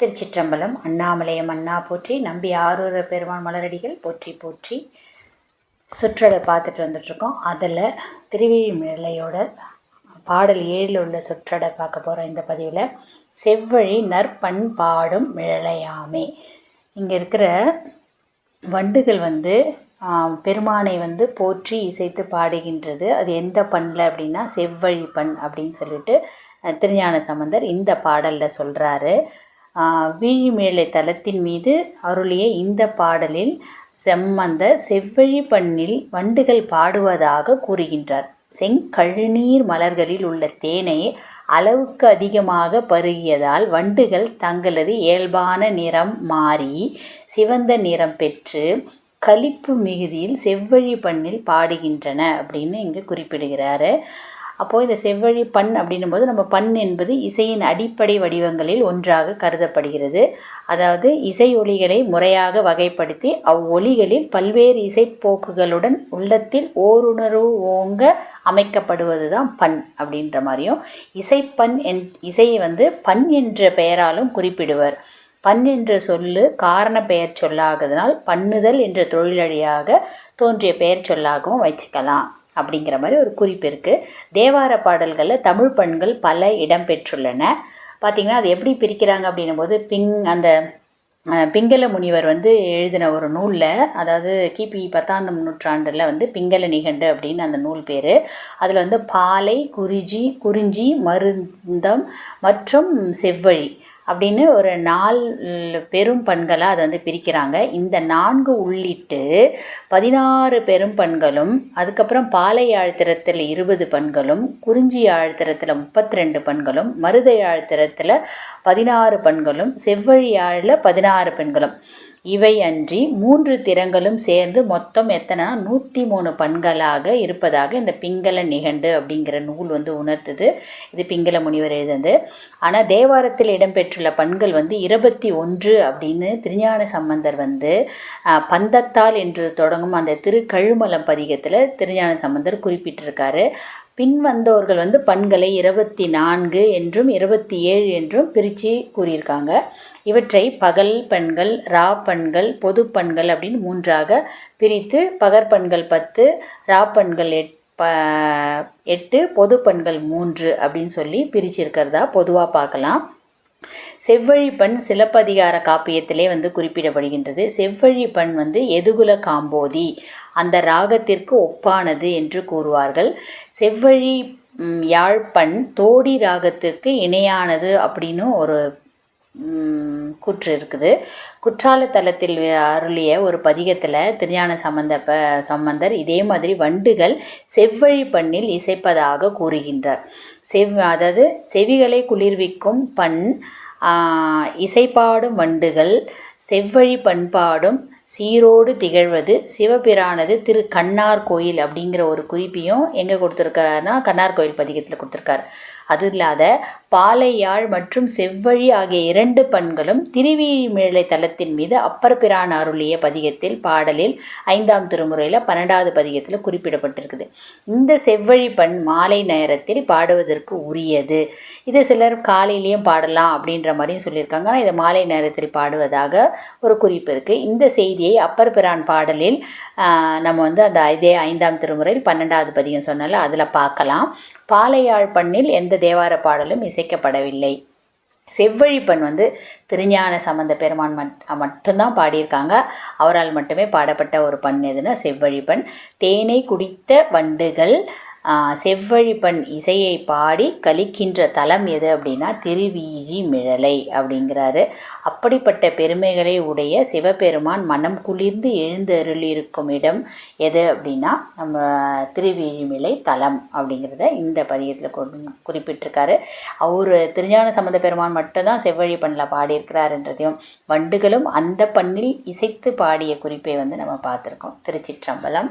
திருச்சிற்றம்பலம் அண்ணாமலையம் அண்ணா போற்றி நம்பி ஆரூர பெருமான் மலரடிகள் போற்றி போற்றி சுற்றலை பார்த்துட்டு வந்துட்ருக்கோம் அதில் திருவிழிமிழையோட பாடல் ஏழில் உள்ள சுற்றடை பார்க்க போகிறோம் இந்த பதிவில். செவ்வழி நற்பண் பாடும் மிழலையாமே இங்கே இருக்கிற வண்டுகள் வந்து பெருமானை வந்து போற்றி இசைத்து பாடுகின்றது. அது எந்த பண்ணில் அப்படின்னா செவ்வழி பண் அப்படின்னு சொல்லிட்டு திருஞான சம்பந்தர் இந்த பாடலில் சொல்கிறாரு வீழிமேலை தலத்தின் மீது அருளிய இந்த பாடலில் செம்மந்த செவ்வழி பண்ணில் வண்டுகள் பாடுவதாக கூறுகின்றார். செங்கழுநீர் மலர்களில் உள்ள தேனை அளவுக்கு அதிகமாக பருகியதால் வண்டுகள் தங்களது இயல்பான நிறம் மாறி சிவந்த நிறம் பெற்று களிப்பு மிகுதியில் செவ்வழி பண்ணில் பாடுகின்றன அப்படின்னு இங்கே குறிப்பிடுகிறாரு. அப்போது இந்த செவ்வழி பண் அப்படின்னும் போது நம்ம பண் என்பது இசையின் அடிப்படை வடிவங்களில் ஒன்றாக கருதப்படுகிறது. அதாவது இசை ஒலிகளை முறையாக வகைப்படுத்தி அவ்வொலிகளில் பல்வேறு இசைப்போக்குகளுடன் உள்ளத்தில் ஓருணர்வு ஓங்க அமைக்கப்படுவது தான் பண் அப்படின்ற மாதிரியும் இசைப்பண் என் இசையை வந்து பண் என்ற பெயராலும் குறிப்பிடுவர். பண் என்ற சொல்லு காரண பெயர் சொல்லாகதனால் பண்ணுதல் என்ற தொழிலழியாக தோன்றிய பெயர் சொல்லாகவும் வச்சுக்கலாம் அப்படிங்கிற மாதிரி ஒரு குறிப்பு இருக்குது தேவார பாடல்களில் தமிழ் பெண்கள் பல இடம் பெற்றுள்ளன. பார்த்திங்கன்னா அது எப்படி பிரிக்கிறாங்க அப்படின்னும் போது பிங் அந்த பிங்கல பிங்கள முனிவர் வந்து எழுதின ஒரு நூலில் அதாவது கிபி பத்தாம் நூற்றாண்டில் வந்து பிங்கல நிகண்டு அப்படின்னு அந்த நூல் பேர். அதில் வந்து பாலை குறிஞ்சி குறிஞ்சி மருந்தம் மற்றும் செவ்வழி. அப்படின்னு ஒரு நாலு பெரும் பண்களாக அதை வந்து பிரிக்கிறாங்க. இந்த நான்கு உள்ளிட்டு பதினாறு பெரும் பண்களும் அதுக்கப்புறம் பாலை ஆழ்த்திரத்தில் இருபது பண்களும் குறிஞ்சி ஆழ்த்திரத்தில் முப்பத்தி ரெண்டு பண்களும் மருதை ஆழ்த்திரத்தில் பதினாறு பண்களும் செவ்வழி ஆழில் பதினாறு பெண்களும். இவை அன்றி மூன்று திறங்களும் சேர்ந்து மொத்தம் எத்தனை? நூற்றி மூணு பண்களாக இருப்பதாக இந்த பிங்கள நிகண்டு அப்படிங்கிற நூல் வந்து உணர்த்துது. இது பிங்கள முனிவர் எழுதுனது ஆனால் தேவாரத்தில் இடம்பெற்றுள்ள பண்கள் வந்து இருபத்தி ஒன்று அப்படின்னு திருஞான சம்பந்தர் வந்து பந்தத்தால் என்று தொடங்கும் அந்த திருக்கழுமலம் பதிகத்தில் திருஞான சம்பந்தர் குறிப்பிட்டிருக்காரு. பின்வந்தோர்கள் வந்து பண்களை இருபத்தி நான்கு என்றும் இருபத்தி ஏழு என்றும் பிரித்து கூறியிருக்காங்க. இவற்றை பகல் பண்கள் ரா பண்கள் பொது பண்கள் அப்படின்னு மூன்றாக பிரித்து பகற்பண்கள் பத்து ரா பண்கள் எட் ப எட்டு பொது பண்கள் மூன்று அப்படின்னு சொல்லி பிரிச்சிருக்கிறதா பொதுவாக பார்க்கலாம். செவ்வழிப்பண் சிலப்பதிகார காப்பியத்திலே வந்து குறிப்பிடப்படுகின்றது. செவ்வழிப்பண் வந்து எதுகுல காம்போதி அந்த ராகத்திற்கு ஒப்பானது என்று கூறுவார்கள். செவ்வழி யாழ்ப்பண் தோடி ராகத்திற்கு இணையானது அப்படின்னு ஒரு கூற்று இருக்குது. குற்றால தலத்தில் அருளிய ஒரு பதிகத்தில் திருஞான சம்பந்த ப சம்பந்தர் இதே மாதிரி வண்டுகள் செவ்வழி பண்ணில் இசைப்பதாக கூறுகின்றார். செவ் அதாவது செவிகளை குளிர்விக்கும் பண் இசைப்பாடும் வண்டுகள் செவ்வழி பண்பாடும் சீரோடு திகழ்வது சிவபிரானது திரு கண்ணார் கோயில் அப்படிங்கிற ஒரு குறிப்பையும் எங்கே கொடுத்துருக்காருன்னா கண்ணார் கோயில் பதிகத்தில் கொடுத்துருக்காரு. அது இல்லாத பாலையாழ் மற்றும் செவ்வழி ஆகிய இரண்டு பண்களும் திருவிழிமிழலை தலத்தின் மீது அப்பர் பிரான் அருளிய பதிகத்தில் பாடலில் ஐந்தாம் திருமுறையில் பன்னெண்டாவது பதிகத்தில் குறிப்பிடப்பட்டிருக்குது. இந்த செவ்வழி பண் மாலை நேரத்தில் பாடுவதற்கு உரியது. இது சிலர் காலையிலையும் பாடலாம் அப்படின்ற மாதிரியும் சொல்லியிருக்காங்க. ஆனால் இதை மாலை நேரத்தில் பாடுவதாக ஒரு குறிப்பு இருக்குது இந்த செய்தியை அப்பர் பிரான் பாடலில் நம்ம வந்து அந்த இதே ஐந்தாம் திருமுறையில் பன்னெண்டாவது பதிகம் சொன்னால அதில் பார்க்கலாம். பாலையாழ் பண்ணில் எந்த தேவார பாடலும் இசைக்கப்படவில்லை. செவ்வழிப்பண் வந்து திருஞான சம்பந்த பெருமான் மட் மட்டும்தான் பாடியிருக்காங்க. அவரால் மட்டுமே பாடப்பட்ட ஒரு பண் எதுனா செவ்வழிப்பண் தேனை குடித்த வண்டுகள் செவ்வழிப்பண் இசையை பாடி கலிக்கின்ற தலம் எது அப்படின்னா திருவீதி மிழலை அப்படிங்கிறாரு. அப்படிப்பட்ட பெருமைகளை உடைய சிவபெருமான் மனம் குளிர்ந்து எழுந்தருளிருக்கும் இடம் எது அப்படின்னா நம்ம திருவீழிமிழை தலம் அப்படிங்கிறத இந்த பதியத்தில் குறிப்பிட்டிருக்காரு. அவர் திருஞான சம்பந்த பெருமான் மட்டும்தான் செவ்வழி பண்ணில் பாடியிருக்கிறாருன்றதையும் வண்டுகளும் அந்த பண்ணில் இசைத்து பாடிய குறிப்பை வந்து நம்ம பார்த்துருக்கோம். திருச்சிற்றம்பலம்.